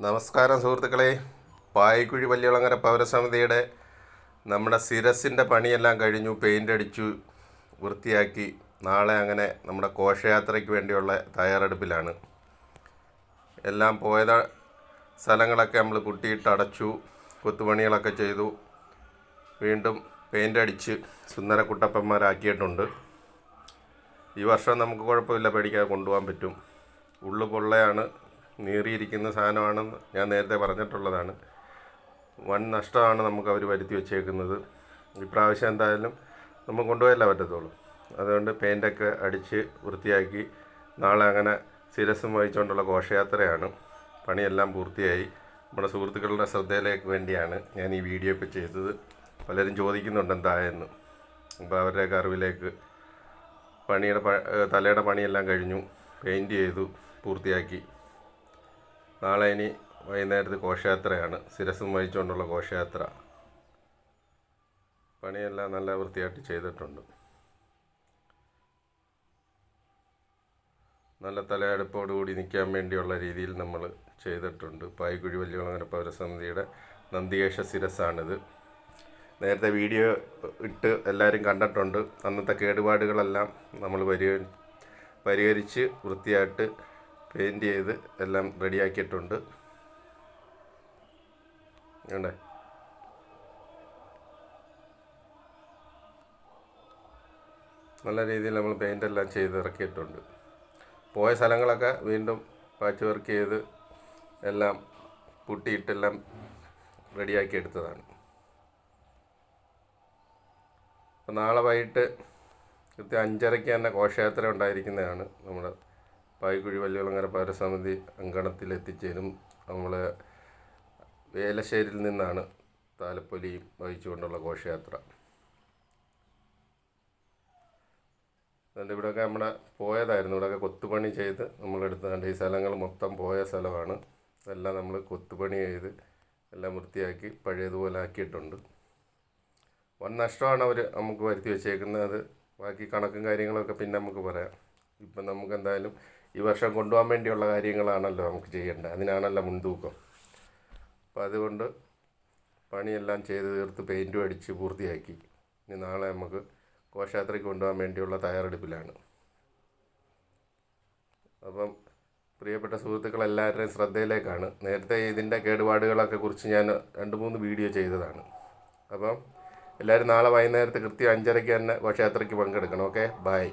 നമസ്കാരം സുഹൃത്തുക്കളെ. പായക്കുഴി വല്യളങ്ങര പൗരസമിതിയുടെ നമ്മുടെ സിരസിന്റെ പണിയെല്ലാം കഴിഞ്ഞു പെയിന്റ് അടിച്ചു വൃത്തിയാക്കി. നാളെ അങ്ങനെ നമ്മുടെ ഘോഷയാത്രയ്ക്ക് വേണ്ടിയുള്ള തയ്യാറെടുപ്പിലാണ്. എല്ലാം പോയത സ്ഥലങ്ങളൊക്കെ നമ്മൾ കുട്ടിയിട്ട് അടച്ചു കൊത്തുപണികളൊക്കെ ചെയ്തു. വീണ്ടും പെയിന്റ് അടിച്ച് സുന്ദര കുട്ടപ്പന്മാരാക്കിയിട്ടുണ്ട് ഈ വർഷം നമുക്ക് കുഴപ്പമില്ല പേടിക്കാതെ കൊണ്ടുപോകാൻ പറ്റും. ഉള്ളു പൊള്ളയാണ് നീറിയിരിക്കുന്ന സാധനമാണെന്ന് ഞാൻ നേരത്തെ പറഞ്ഞിട്ടുള്ളതാണ്. വൺ നഷ്ടമാണ് നമുക്ക് അവർ വരുത്തി വെച്ചേക്കുന്നത്. ഇപ്രാവശ്യം എന്തായാലും നമുക്ക് കൊണ്ടുപോയല്ല പറ്റത്തുള്ളൂ. അതുകൊണ്ട് പെയിന്റൊക്കെ അടിച്ച് വൃത്തിയാക്കി നാളെ അങ്ങനെ ശിരസും വഹിച്ചുകൊണ്ടുള്ള ഘോഷയാത്രയാണ്. പണിയെല്ലാം പൂർത്തിയായി. നമ്മുടെ സുഹൃത്തുക്കളുടെ ശ്രദ്ധയിലേക്ക് വേണ്ടിയാണ് ഞാൻ ഈ വീഡിയോ ഇപ്പോൾ ചെയ്തത്. പലരും ചോദിക്കുന്നുണ്ട് എന്തായെന്ന് അപ്പോൾ അവരുടെ അറിവിലേക്ക് പണിയുടെ തലയുടെ പണിയെല്ലാം കഴിഞ്ഞു. പെയിന്റ് ചെയ്തു പൂർത്തിയാക്കി. നാളെ ഇനി വൈകുന്നേരത്ത് ഘോഷയാത്രയാണ്. ശിരസും വഹിച്ചുകൊണ്ടുള്ള ഘോഷയാത്ര. പണിയെല്ലാം നല്ല വൃത്തിയായിട്ട് ചെയ്തിട്ടുണ്ട്. നല്ല തലയെടുപ്പോടുകൂടി നിൽക്കാൻ വേണ്ടിയുള്ള രീതിയിൽ നമ്മൾ ചെയ്തിട്ടുണ്ട്. പായ്ക്കുഴി വല്യകുളങ്ങര പൗരസമിതിയുടെ നന്ദികേശ ശിരസാണിത് നേരത്തെ വീഡിയോ ഇട്ട് എല്ലാവരും കണ്ടിട്ടുണ്ട്. അന്നത്തെ കേടുപാടുകളെല്ലാം നമ്മൾ പരിഹരി പരിഹരിച്ച് വൃത്തിയായിട്ട് പെയിന്റ് ചെയ്ത് എല്ലാം റെഡിയാക്കിയിട്ടുണ്ട്. വേണ്ടേ നല്ല രീതിയിൽ നമ്മൾ പെയിന്റ് എല്ലാം ചെയ്ത് ഇറക്കിയിട്ടുണ്ട്. പോയ സ്ഥലങ്ങളൊക്കെ വീണ്ടും പാച്ച് വർക്ക് ചെയ്ത് എല്ലാം പുട്ടിയിട്ടെല്ലാം റെഡിയാക്കി എടുത്തതാണ്. അപ്പോൾ നാളെ വൈകിട്ട് കൃത്യം അഞ്ചരയ്ക്ക് തന്നെ ഘോഷയാത്ര ഉണ്ടായിരിക്കുന്നതാണ് നമ്മുടെ പായ്ക്കുഴി വല്യകുളങ്ങര പൗരസമിതി അങ്കണത്തിൽ നമ്മൾ വേലശ്ശേരിയിൽ നിന്നാണ് താലപ്പൊലിയും വഹിച്ചുകൊണ്ടുള്ള ഘോഷയാത്ര. അതുകൊണ്ട് ഇവിടെയൊക്കെ നമ്മുടെ പോയതായിരുന്നു. ഇവിടെയൊക്കെ കൊത്തുപണി ചെയ്ത് നമ്മളെടുത്തുകൊണ്ട് ഈ സ്ഥലങ്ങൾ മൊത്തം പോയ സ്ഥലമാണ്. എല്ലാം നമ്മൾ കൊത്തുപണി ചെയ്ത് എല്ലാം വൃത്തിയാക്കി പഴയതുപോലെ ആക്കിയിട്ടുണ്ട്. വൻ നഷ്ടമാണ് അവർ നമുക്ക് വരുത്തി വെച്ചേക്കുന്നത്. ബാക്കി കണക്കും കാര്യങ്ങളൊക്കെ പിന്നെ നമുക്ക് പറയാം. ഇപ്പം നമുക്ക് എന്തായാലും ഈ വർഷം കൊണ്ടുപോകാൻ വേണ്ടിയുള്ള കാര്യങ്ങളാണല്ലോ നമുക്ക് ചെയ്യേണ്ടത്. അതിനാണല്ലോ മുൻതൂക്കം. അപ്പോൾ അതുകൊണ്ട് പണിയെല്ലാം ചെയ്ത് തീർത്ത് പെയിന്റും അടിച്ച് പൂർത്തിയാക്കി. ഇനി നാളെ നമുക്ക് ഘോഷയാത്രയ്ക്ക് കൊണ്ടുപോകാൻ വേണ്ടിയുള്ള തയ്യാറെടുപ്പിലാണ്. അപ്പം പ്രിയപ്പെട്ട സുഹൃത്തുക്കളെല്ലാവരുടെയും ശ്രദ്ധയിലേക്കാണ്. നേരത്തെ ഇതിന്റെ കേടുപാടുകളൊക്കെ കുറിച്ച് ഞാൻ രണ്ട് മൂന്ന് വീഡിയോ ചെയ്തതാണ്. അപ്പം എല്ലാവരും നാളെ വൈകുന്നേരത്ത് കൃത്യം അഞ്ചരയ്ക്ക് തന്നെ ഘോഷയാത്രയ്ക്ക് പങ്കെടുക്കണം. ഓക്കെ? ബൈ.